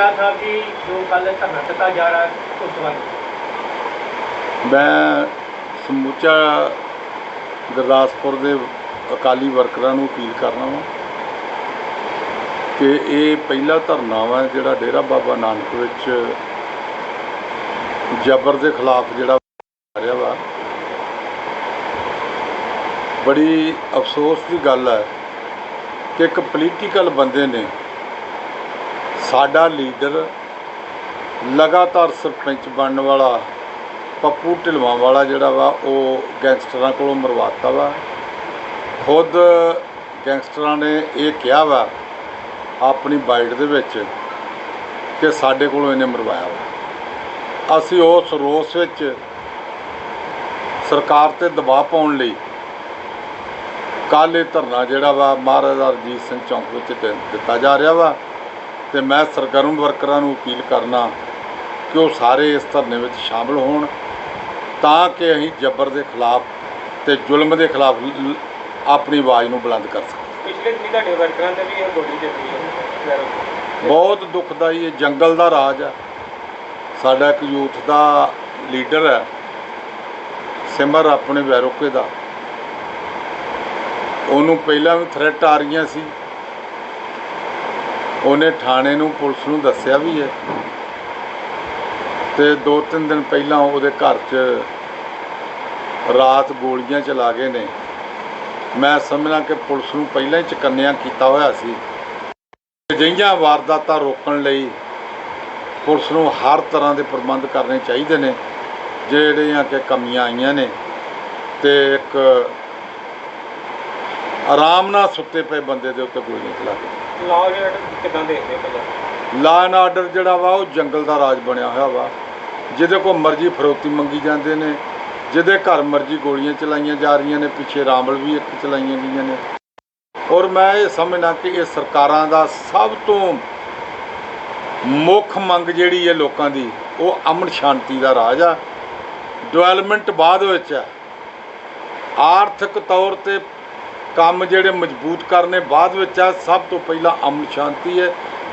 ਜਰਨੈਲ ਸਾਹਿਬ ਜੀ ਜੋ ਕੱਲ ਧਰਨਾ ਦਿੱਤਾ ਜਾ ਰਿਹਾ ਉਸ ਸੰਬੰਧ ਮੈਂ ਸਮੁੱਚਾ ਗੁਰਦਾਸਪੁਰ ਦੇ ਅਕਾਲੀ ਵਰਕਰਾਂ ਨੂੰ ਅਪੀਲ ਕਰਨਾ ਵਾ ਕਿ ਇਹ ਪਹਿਲਾ ਧਰਨਾ ਵਾ ਜਿਹੜਾ ਡੇਰਾ ਬਾਬਾ ਨਾਨਕ ਵਿੱਚ ਜ਼ਬਰ ਦੇ ਖਿਲਾਫ ਜਿਹੜਾ ਆ ਰਿਹਾ ਵਾ। ਬੜੀ ਅਫਸੋਸ ਦੀ ਗੱਲ ਹੈ ਕਿ ਇੱਕ ਪੋਲੀਟੀਕਲ ਬੰਦੇ ਨੇ ਸਾਡਾ ਲੀਡਰ ਲਗਾਤਾਰ ਸਰਪੰਚ ਬਣਨ ਵਾਲਾ, ਪੱਪੂ ਢਿਲਵਾਂ ਵਾਲਾ ਜਿਹੜਾ ਵਾ, ਉਹ ਗੈਂਗਸਟਰਾਂ ਕੋਲੋਂ ਮਰਵਾਤਾ ਵਾ। ਖੁਦ ਗੈਂਗਸਟਰਾਂ ਨੇ ਇਹ ਕਿਹਾ ਵਾ, ਆਪਣੀ ਬਾਈਟ ਦੇ ਵਿੱਚ ਕਿ ਸਾਡੇ ਕੋਲੋਂ ਇਹਨੇ ਮਰਵਾਇਆ ਵਾ। ਅਸੀਂ ਉਸ ਰੋਸ ਵਿੱਚ ਸਰਕਾਰ ਤੇ ਦਬਾਅ ਪਾਉਣ ਲਈ ਕੱਲ੍ਹ ਇਹ ਧਰਨਾ ਜਿਹੜਾ ਵਾ, ਮਹਾਰਾਜਾ ਰਣਜੀਤ ਸਿੰਘ ਚੌਂਕ ਵਿੱਚ ਦੇ- ਦਿੱਤਾ ਜਾ ਰਿਹਾ ਵਾ। ਤੇ ਮੈਂ ਸਰਗਰਮ ਵਰਕਰਾਂ ਨੂੰ ਅਪੀਲ ਕਰਨਾ ਕਿ ਉਹ ਸਾਰੇ ਇਸ ਧਰਨੇ ਵਿੱਚ ਸ਼ਾਮਲ ਹੋਣ ਤਾਂ ਕਿ ਅਸੀਂ ਜਬਰ ਦੇ ਖਿਲਾਫ ਤੇ ਜ਼ੁਲਮ ਦੇ ਖਿਲਾਫ ਆਪਣੀ ਆਵਾਜ਼ ਨੂੰ ਬੁਲੰਦ ਕਰ ਸਕੀਏ। ਪਿਛਲੇ ਦਿਨੀ ਤੁਹਾਡੇ ਵਰਕਰਾਂ ਤੇ ਵੀ ਇਹ ਗੋਲੀ ਚੱਲੀ ਹੈ। ਬਹੁਤ ਦੁਖਦਾਈ ਇਹ ਜੰਗਲ ਦਾ ਰਾਜ ਹੈ। ਸਾਡਾ ਇੱਕ ਯੂਥ ਦਾ ਲੀਡਰ ਹੈ। ਸਿਮਰ ਆਪਣੇ ਵੈਰੋਕੇ ਦਾ। ਉਹਨੂੰ ਪਹਿਲਾਂ ਵੀ ਥ੍ਰੈਟ ਆ ਰਹੀਆਂ ਸੀ। ਉਹਨੇ ਥਾਣੇ ਨੂੰ ਪੁਲਿਸ ਨੂੰ ਦੱਸਿਆ ਵੀ ਹੈ। ਤੇ ਦੋ ਤਿੰਨ ਦਿਨ ਪਹਿਲਾਂ ਉਹਦੇ ਘਰ 'ਚ ਰਾਤ ਗੋਲੀਆਂ ਚਲਾ ਗਏ ਨੇ। ਮੈਂ ਸਮਝਣਾ ਕਿ ਪੁਲਿਸ ਨੂੰ ਪਹਿਲਾਂ ਹੀ ਚਕੰਨਿਆ ਕੀਤਾ ਹੋਇਆ ਸੀ। ਅਜਿਹੀਆਂ ਵਾਰਦਾਤਾਂ ਰੋਕਣ ਲਈ ਪੁਲਿਸ ਨੂੰ ਹਰ ਤਰ੍ਹਾਂ ਦੇ ਪ੍ਰਬੰਧ ਕਰਨੇ ਚਾਹੀਦੇ ਨੇ, ਜਿਹੜੀਆਂ ਕਿ ਕਮੀਆਂ ਆਈਆਂ ਨੇ। ਤੇ ਇੱਕ ਆਰਾਮ ਨਾਲ ਸੁੱਤੇ ਪਏ ਬੰਦੇ ਦੇ ਉੱਤੇ ਗੋਲੀਆਂ ਚਲਾ ਲਾਅ ਕਿਦਾਂ ਦੇਖਦੇ ਪੰਜਾਬ ਲਾ ਐਂਡ ਆਰਡਰ ਜਿਹੜਾ ਵਾ ਉਹ ਜੰਗਲ ਦਾ ਰਾਜ ਬਣਿਆ ਹੋਇਆ ਵਾ। ਜਿਹਦੇ ਕੋਲ ਮਰਜ਼ੀ ਫਰੋਤੀ ਮੰਗੀ ਜਾਂਦੇ ਨੇ ਜਿਹਦੇ ਘਰ ਮਰਜ਼ੀ ਗੋਲੀਆਂ ਚਲਾਈਆਂ ਜਾ ਰਹੀਆਂ ਨੇ ਪਿੱਛੇ ਰਾਮਲ ਵੀ ਇੱਕ ਚਲਾਈਆਂ ਗਈਆਂ ਨੇ। ਔਰ ਮੈਂ ਇਹ ਸਮਝਣਾ ਕਿ ਇਹ ਸਰਕਾਰਾਂ ਦਾ ਸਭ ਤੋਂ ਮੁੱਖ ਮੰਗ ਜਿਹੜੀ ਹੈ ਲੋਕਾਂ ਦੀ ਉਹ ਅਮਨ ਸ਼ਾਂਤੀ ਦਾ ਰਾਜ ਆ। ਡਿਵੈਲਪਮੈਂਟ ਬਾਅਦ ਵਿੱਚ ਆ। ਆਰਥਿਕ ਤੌਰ ਤੇ ਕੰਮ ਜਿਹੜੇ ਮਜ਼ਬੂਤ ਕਰਨੇ ਬਾਅਦ ਵਿੱਚ ਆ ਸਭ ਤੋਂ ਪਹਿਲਾਂ ਅਮਨ ਸ਼ਾਂਤੀ ਹੈ।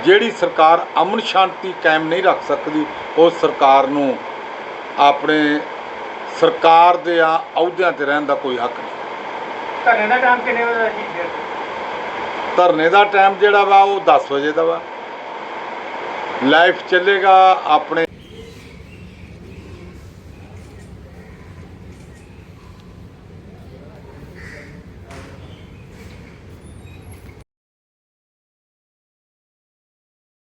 ਜਿਹੜੀ ਸਰਕਾਰ ਅਮਨ ਸ਼ਾਂਤੀ ਕਾਇਮ ਨਹੀਂ ਰੱਖ ਸਕਦੀ ਉਹ ਸਰਕਾਰ ਨੂੰ ਆਪਣੇ ਸਰਕਾਰ ਦੇ ਆ ਅਹੁਦਿਆਂ ਤੇ ਰਹਿਣ ਦਾ ਕੋਈ ਹੱਕ ਨਹੀਂ। ਧਰਨੇ ਦਾ ਟਾਈਮ ਕਿੰਨੇ ਵਜੇ ਦਾ ਜੀ ਧਰਨੇ ਦਾ ਟਾਈਮ ਜਿਹੜਾ ਵਾ ਉਹ 10 ਵਜੇ ਦਾ ਵਾ। ਲਾਈਫ ਚੱਲੇਗਾ ਆਪਣੇ